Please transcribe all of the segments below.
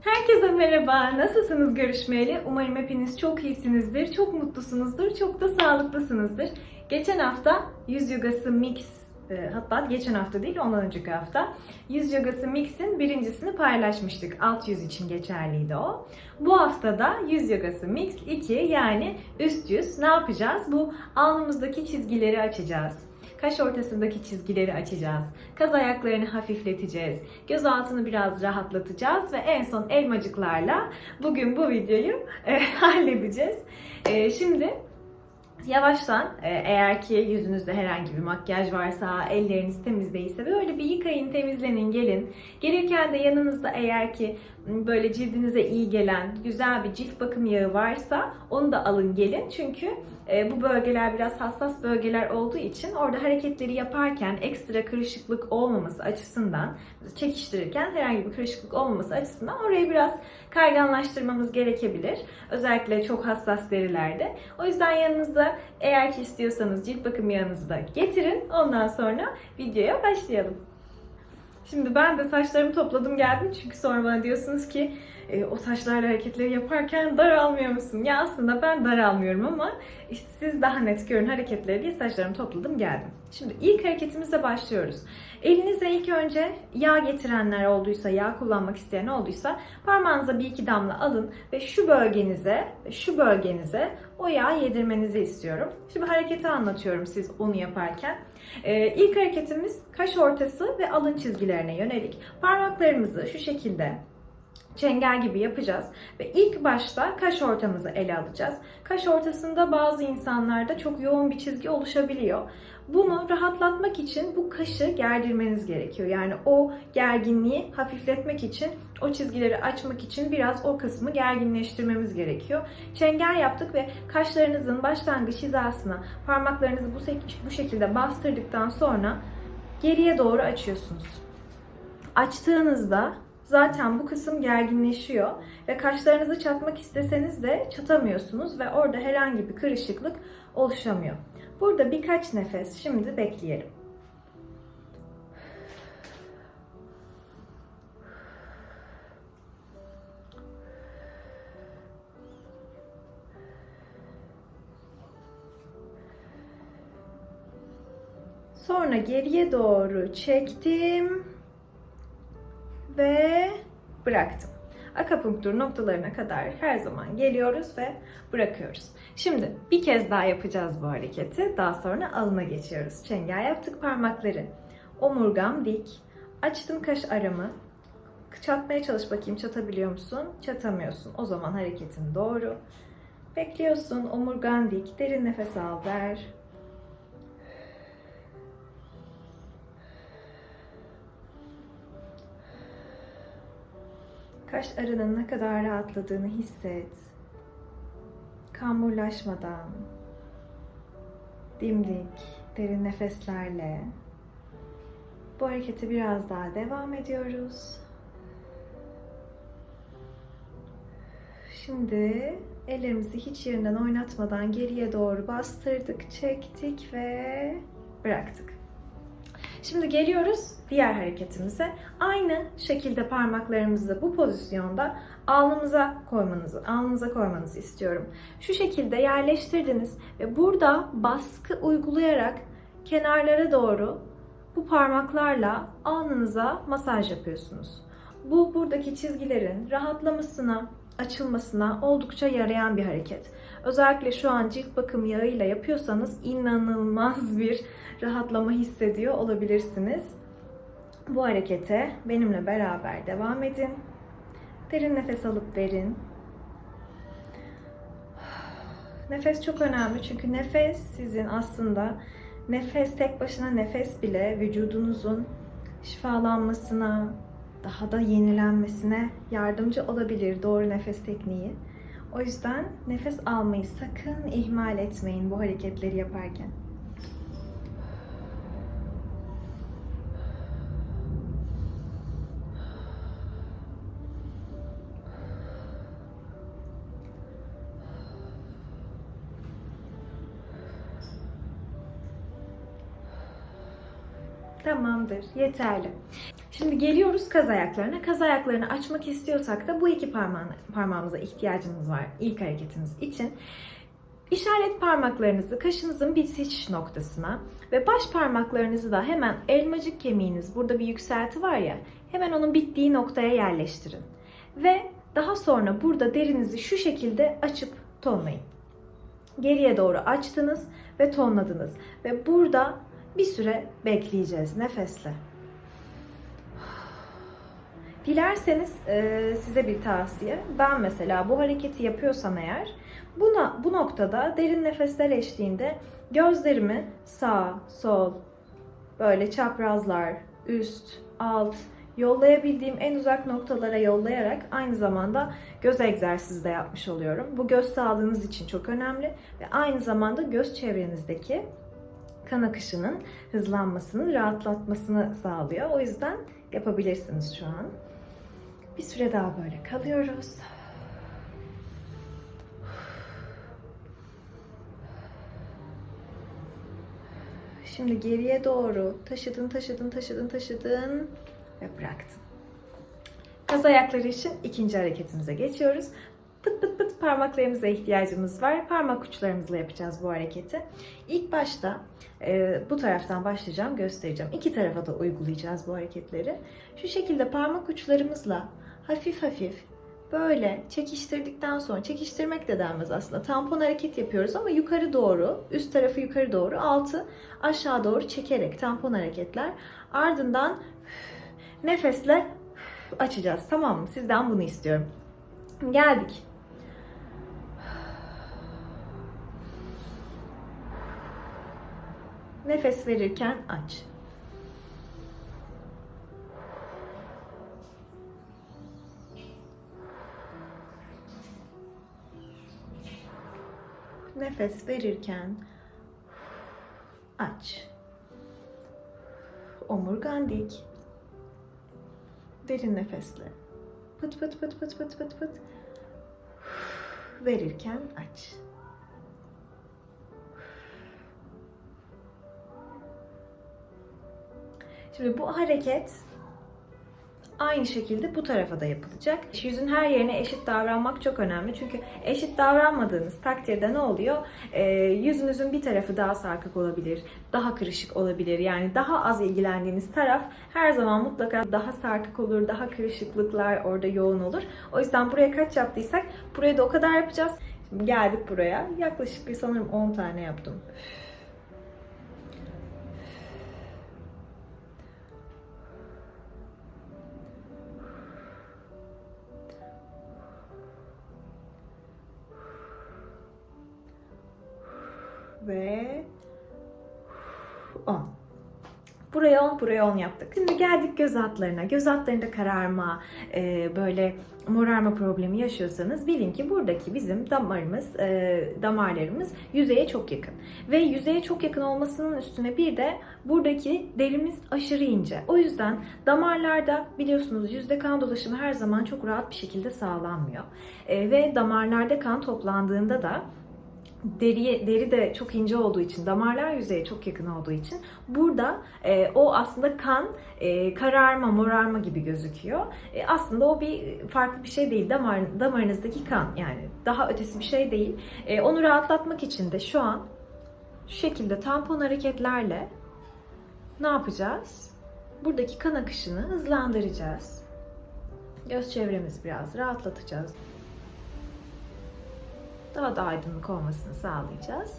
Herkese merhaba. Nasılsınız görüşmeyeli? Umarım hepiniz çok iyisinizdir, çok mutlusunuzdur, çok da sağlıklısınızdır. Geçen hafta yüz yogası mix e, hatta geçen hafta değil ondan önceki hafta yüz yogası mix'in birincisini paylaşmıştık. Alt yüz için geçerliydi o. Bu hafta da yüz yogası mix 2 yani üst yüz ne yapacağız? Bu alnımızdaki çizgileri açacağız. Kaş ortasındaki çizgileri açacağız. Kaz ayaklarını hafifleteceğiz. Göz altını biraz rahatlatacağız ve en son elmacıklarla bugün bu videoyu e, halledeceğiz. E, şimdi yavaştan e, eğer ki yüzünüzde herhangi bir makyaj varsa, elleriniz temiz değilse böyle bir yıkayın, temizlenin, gelin. Gelirken de yanınızda eğer ki böyle cildinize iyi gelen güzel bir cilt bakım yağı varsa onu da alın gelin. Çünkü e, bu bölgeler biraz hassas bölgeler olduğu için orada hareketleri yaparken ekstra kırışıklık olmaması açısından çekiştirirken herhangi bir kırışıklık olmaması açısından orayı biraz kayganlaştırmamız gerekebilir. Özellikle çok hassas derilerde. O yüzden yanınızda eğer ki istiyorsanız cilt bakım yağınızı da getirin. Ondan sonra videoya başlayalım. Şimdi ben de saçlarımı topladım geldim çünkü sonra bana diyorsunuz ki e, o saçlarla hareketleri yaparken daralmıyor musun? Ya aslında ben daralmıyorum ama işte siz daha net görün hareketleri diye saçlarımı topladım geldim. Şimdi ilk hareketimizle başlıyoruz. Elinize ilk önce yağ getirenler olduysa, yağ kullanmak isteyen olduysa parmağınıza bir iki damla alın ve şu bölgenize, şu bölgenize o yağı yedirmenizi istiyorum. Şimdi hareketi anlatıyorum siz onu yaparken. Ee, ilk hareketimiz kaş ortası ve alın çizgilerine yönelik. Parmaklarımızı şu şekilde çengel gibi yapacağız ve ilk başta kaş ortamızı ele alacağız. Kaş ortasında bazı insanlarda çok yoğun bir çizgi oluşabiliyor. Bunu rahatlatmak için bu kaşı gerdirmeniz gerekiyor. Yani o gerginliği hafifletmek için, o çizgileri açmak için biraz o kısmı gerginleştirmemiz gerekiyor. Çengel yaptık ve kaşlarınızın başlangıç hizasına parmaklarınızı bu, bu şekilde bastırdıktan sonra geriye doğru açıyorsunuz. Açtığınızda zaten bu kısım gerginleşiyor ve kaşlarınızı çatmak isteseniz de çatamıyorsunuz ve orada herhangi bir kırışıklık oluşamıyor. Burada birkaç nefes şimdi bekleyelim. Sonra geriye doğru çektim ve bıraktım. Akupunktur noktalarına kadar her zaman geliyoruz ve bırakıyoruz. Şimdi bir kez daha yapacağız bu hareketi. Daha sonra alına geçiyoruz. Çengel yaptık parmakları. Omurgam dik. Açtım kaş aramı. Çatmaya çalış bakayım çatabiliyor musun? Çatamıyorsun. O zaman hareketin doğru. Bekliyorsun. Omurgan dik. Derin nefes al ver. Kaş arının ne kadar rahatladığını hisset. Kamburlaşmadan, dimdik, derin nefeslerle bu hareketi biraz daha devam ediyoruz. Şimdi ellerimizi hiç yerinden oynatmadan geriye doğru bastırdık, çektik ve bıraktık. Şimdi geliyoruz diğer hareketimize. Aynı şekilde parmaklarımızı bu pozisyonda alnımıza koymanızı, alnınıza koymanızı istiyorum. Şu şekilde yerleştirdiniz ve burada baskı uygulayarak kenarlara doğru bu parmaklarla alnınıza masaj yapıyorsunuz. Bu buradaki çizgilerin rahatlamasına, açılmasına oldukça yarayan bir hareket. Özellikle şu an cilt bakım yağıyla yapıyorsanız inanılmaz bir rahatlama hissediyor olabilirsiniz. Bu harekete benimle beraber devam edin. Derin nefes alıp verin. Nefes çok önemli çünkü nefes sizin aslında nefes tek başına nefes bile vücudunuzun şifalanmasına, daha da yenilenmesine yardımcı olabilir doğru nefes tekniği. O yüzden nefes almayı sakın ihmal etmeyin bu hareketleri yaparken. Tamamdır, yeterli. Şimdi geliyoruz kaz ayaklarına. Kaz ayaklarını açmak istiyorsak da bu iki parmağını, parmağımıza ihtiyacımız var ilk hareketimiz için. İşaret parmaklarınızı kaşınızın bitiş noktasına ve baş parmaklarınızı da hemen elmacık kemiğiniz, burada bir yükselti var ya, hemen onun bittiği noktaya yerleştirin. Ve daha sonra burada derinizi şu şekilde açıp tonlayın. Geriye doğru açtınız ve tonladınız. Ve burada bir süre bekleyeceğiz nefesle. Dilerseniz e, size bir tavsiye. Ben mesela bu hareketi yapıyorsam eğer buna bu noktada derin nefesler eşliğinde gözlerimi sağ, sol, böyle çaprazlar, üst, alt yollayabildiğim en uzak noktalara yollayarak aynı zamanda göz egzersizi de yapmış oluyorum. Bu göz sağlığınız için çok önemli ve aynı zamanda göz çevrenizdeki kan akışının hızlanmasını, rahatlatmasını sağlıyor. O yüzden yapabilirsiniz şu an. Bir süre daha böyle kalıyoruz. Şimdi geriye doğru taşıdın, taşıdın, taşıdın, taşıdın ve bıraktın. Kaz ayakları için ikinci hareketimize geçiyoruz. Pıt pıt pıt parmaklarımıza ihtiyacımız var. Parmak uçlarımızla yapacağız bu hareketi. İlk başta e, bu taraftan başlayacağım, göstereceğim. İki tarafa da uygulayacağız bu hareketleri. Şu şekilde parmak uçlarımızla hafif hafif böyle çekiştirdikten sonra, çekiştirmek de denmez aslında. Tampon hareket yapıyoruz ama yukarı doğru, üst tarafı yukarı doğru, altı aşağı doğru çekerek tampon hareketler. Ardından nefesle açacağız. Tamam mı? Sizden bunu istiyorum. Geldik. Nefes verirken aç. Nefes verirken aç. Omurgan dik. Derin nefesle. Pıt pıt pıt pıt pıt pıt pıt. Verirken aç. Şimdi bu hareket aynı şekilde bu tarafa da yapılacak. Yüzün her yerine eşit davranmak çok önemli. Çünkü eşit davranmadığınız takdirde ne oluyor? Ee, yüzünüzün bir tarafı daha sarkık olabilir, daha kırışık olabilir. Yani daha az ilgilendiğiniz taraf her zaman mutlaka daha sarkık olur, daha kırışıklıklar orada yoğun olur. O yüzden buraya kaç yaptıysak buraya da o kadar yapacağız. Şimdi geldik buraya. Yaklaşık bir sanırım 10 tane yaptım. Ve 10. Buraya 10, buraya 10 yaptık. Şimdi geldik göz altlarına. Göz altlarında kararma, e, böyle morarma problemi yaşıyorsanız bilin ki buradaki bizim damarımız, e, damarlarımız yüzeye çok yakın. Ve yüzeye çok yakın olmasının üstüne bir de buradaki derimiz aşırı ince. O yüzden damarlarda biliyorsunuz yüzde kan dolaşımı her zaman çok rahat bir şekilde sağlanmıyor. E, ve damarlarda kan toplandığında da deri, deri de çok ince olduğu için, damarlar yüzeye çok yakın olduğu için burada e, o aslında kan e, kararma, morarma gibi gözüküyor. E, aslında o bir farklı bir şey değil. Damar, damarınızdaki kan yani daha ötesi bir şey değil. E, onu rahatlatmak için de şu an şu şekilde tampon hareketlerle ne yapacağız? Buradaki kan akışını hızlandıracağız. Göz çevremizi biraz rahatlatacağız daha da aydınlık olmasını sağlayacağız.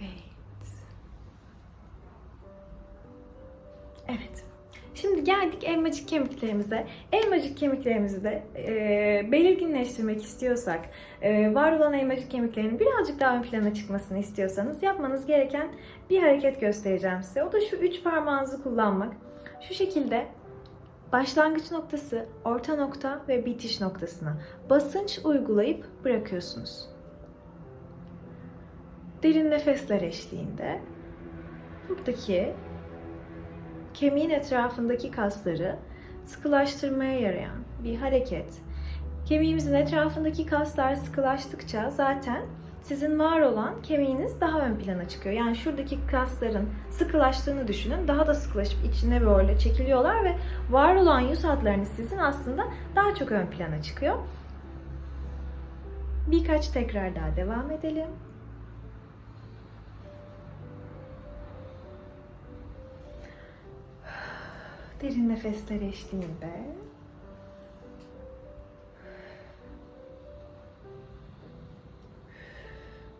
Evet. Evet. Şimdi geldik elmacık kemiklerimize. Elmacık kemiklerimizi de e, belirginleştirmek istiyorsak, e, var olan elmacık kemiklerinin birazcık daha ön plana çıkmasını istiyorsanız yapmanız gereken bir hareket göstereceğim size. O da şu üç parmağınızı kullanmak. Şu şekilde başlangıç noktası, orta nokta ve bitiş noktasına basınç uygulayıp bırakıyorsunuz. Derin nefesler eşliğinde buradaki kemiğin etrafındaki kasları sıkılaştırmaya yarayan bir hareket. Kemiğimizin etrafındaki kaslar sıkılaştıkça zaten sizin var olan kemiğiniz daha ön plana çıkıyor. Yani şuradaki kasların sıkılaştığını düşünün. Daha da sıkılaşıp içine böyle çekiliyorlar ve var olan yüz hatlarınız sizin aslında daha çok ön plana çıkıyor. Birkaç tekrar daha devam edelim. Derin nefesler eşliğinde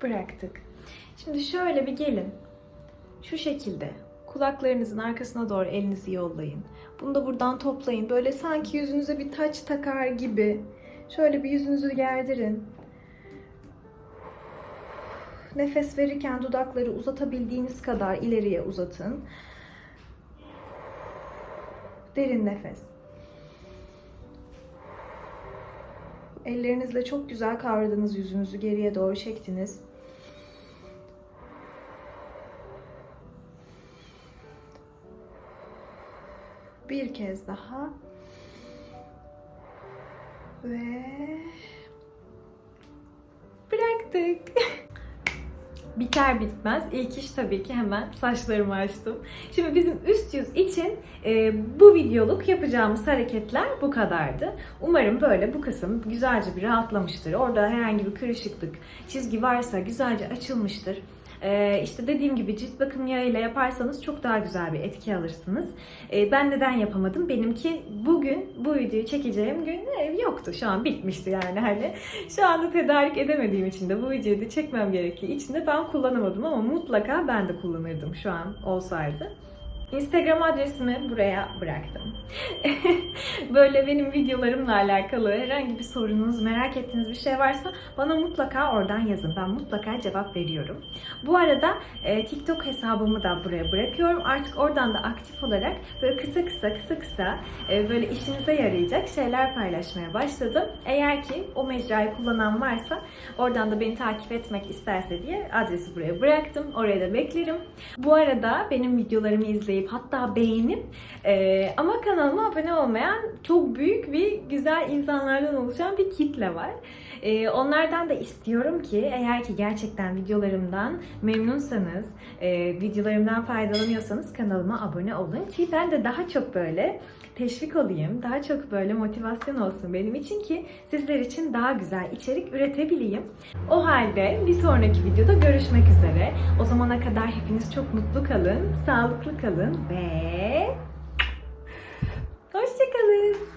bıraktık. Şimdi şöyle bir gelin. Şu şekilde kulaklarınızın arkasına doğru elinizi yollayın. Bunu da buradan toplayın. Böyle sanki yüzünüze bir taç takar gibi. Şöyle bir yüzünüzü gerdirin. Nefes verirken dudakları uzatabildiğiniz kadar ileriye uzatın. Derin nefes. Ellerinizle çok güzel kavradınız yüzünüzü geriye doğru çektiniz. Bir kez daha. Ve bıraktık. Biter bitmez ilk iş tabii ki hemen saçlarımı açtım. Şimdi bizim üst yüz için e, bu videoluk yapacağımız hareketler bu kadardı. Umarım böyle bu kısım güzelce bir rahatlamıştır. Orada herhangi bir kırışıklık, çizgi varsa güzelce açılmıştır. Ee, işte dediğim gibi cilt bakım yağıyla yaparsanız çok daha güzel bir etki alırsınız. Ee, ben neden yapamadım? Benimki bugün bu videoyu çekeceğim gün yoktu. Şu an bitmişti yani hani. Şu anda tedarik edemediğim için de bu videoyu da çekmem gerektiği için de ben kullanamadım ama mutlaka ben de kullanırdım şu an olsaydı. Instagram adresimi buraya bıraktım. Böyle benim videolarımla alakalı herhangi bir sorunuz, merak ettiğiniz bir şey varsa bana mutlaka oradan yazın. Ben mutlaka cevap veriyorum. Bu arada e, TikTok hesabımı da buraya bırakıyorum. Artık oradan da aktif olarak böyle kısa kısa kısa kısa e, böyle işinize yarayacak şeyler paylaşmaya başladım. Eğer ki o mecrayı kullanan varsa oradan da beni takip etmek isterse diye adresi buraya bıraktım. Oraya da beklerim. Bu arada benim videolarımı izleyip hatta beğenip e, ama kanalıma abone olmayan çok büyük bir güzel insanlardan oluşan bir kitle var. E, onlardan da istiyorum ki eğer ki gerçekten videolarımdan memnunsanız, e, videolarımdan faydalanıyorsanız kanalıma abone olun ki ben de daha çok böyle teşvik olayım, daha çok böyle motivasyon olsun benim için ki sizler için daha güzel içerik üretebileyim. O halde bir sonraki videoda görüşmek üzere. O zamana kadar hepiniz çok mutlu kalın, sağlıklı kalın ve hoşçakalın.